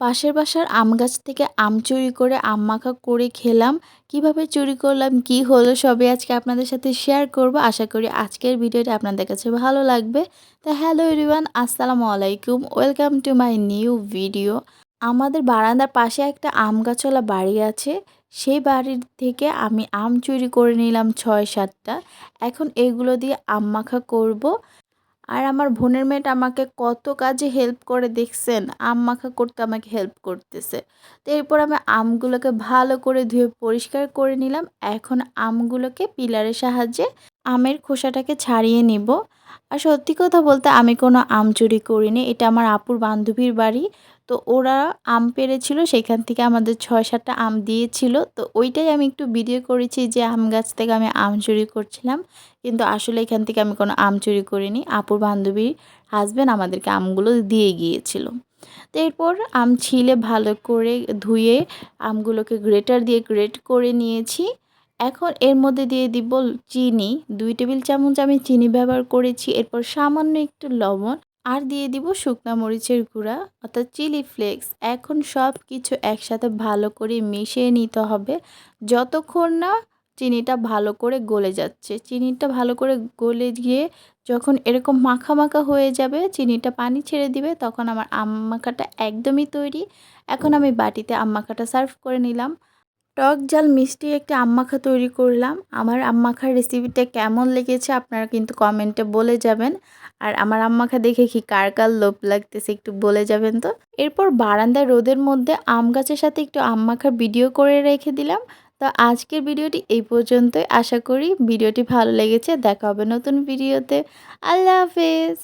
পাশের বাসার আম গাছ থেকে আম চুরি করে আম মাখা করে খেলাম। কীভাবে চুরি করলাম, কি হলো সবই আজকে আপনাদের সাথে শেয়ার করব। আশা করি আজকের ভিডিওটা আপনাদের কাছে ভালো লাগবে। তা হ্যালো এভরিওয়ান আসসালামু আলাইকুম। Welcome to my new video আমাদের বারান্দার পাশে একটা আম গাছওয়ালা বাড়ি আছে। সেই বাড়ির থেকে আমি আম চুরি করে নিলাম ছয় সাতটা। এখন এগুলো দিয়ে আম মাখা করব। আর আমার বোনের মেয়েটা আমাকে কত কাজে হেল্প করে দেখছেন। আম মাখা করতে আমাকে হেল্প করতেছে। তো এরপর আমি আমগুলোকে ভালো করে ধুয়ে পরিষ্কার করে নিলাম। এখন আমগুলোকে পিলারের সাহায্যে আমের খোসাটাকে ছাড়িয়ে নিব। আর সত্যি কথা বলতে আমি কোনো আম চুরি করিনি, এটা আমার আপুর বান্ধবীর বাড়ি। তো ওরা আম পেরেছিল, সেখান থেকে আমাদের ছয় সাতটা আম দিয়েছিল। তো ওইটাই আমি একটু ভিডিও করেছি যে আম গাছ থেকে আমি আম চুরি করছিলাম। কিন্তু আসলে এখান থেকে আমি কোনো আম চুরি করিনি। আপুর বান্ধবীর হাজব্যান্ড আমাদেরকে আমগুলো দিয়ে গিয়েছিল। তো এরপর আম ছিলে ভালো করে ধুয়ে আমগুলোকে গ্রেটার দিয়ে গ্রেট করে নিয়েছি। এখন এর মধ্যে দিয়ে দিব চিনি, দুই টেবিল চামচ আমি চিনি ব্যবহার করেছি। এরপর সামান্য একটু লবণ আর দিয়ে দিব শুকনা মরিচের গুঁড়া, অর্থাৎ চিলি ফ্লেক্স। এখন সব কিছু একসাথে ভালো করে মিশিয়ে নিতে হবে। যতক্ষণ না চিনিটা ভালো করে গলে যাচ্ছে, চিনিটা ভালো করে গলে গিয়ে যখন এরকম মাখা মাখা হয়ে যাবে, চিনিটা পানি ছেড়ে দিবে, তখন আমার আম মাখাটা একদমই তৈরি। এখন আমি বাটিতে আম মাখাটা সার্ভ করে নিলাম। টক জাল মিষ্টি একটি আম্মাখা তৈরি করলাম। আমার আম্মাখার রেসিপিটা কেমন লেগেছে আপনারা কিন্তু কমেন্টে বলে যাবেন। আর আমার আম্মাখা দেখে কি কার কার লোভ লাগতেছে একটু বলে যাবেন তো? এরপর বারান্দায় রোদের মধ্যে আম গাছের সাথে একটু আম্মাখার ভিডিও করে রেখে দিলাম। তো আজকের ভিডিওটি এই পর্যন্তই। আশা করি ভিডিওটি ভালো লেগেছে। দেখা হবে নতুন ভিডিওতে আল্লাহ হাফেজ।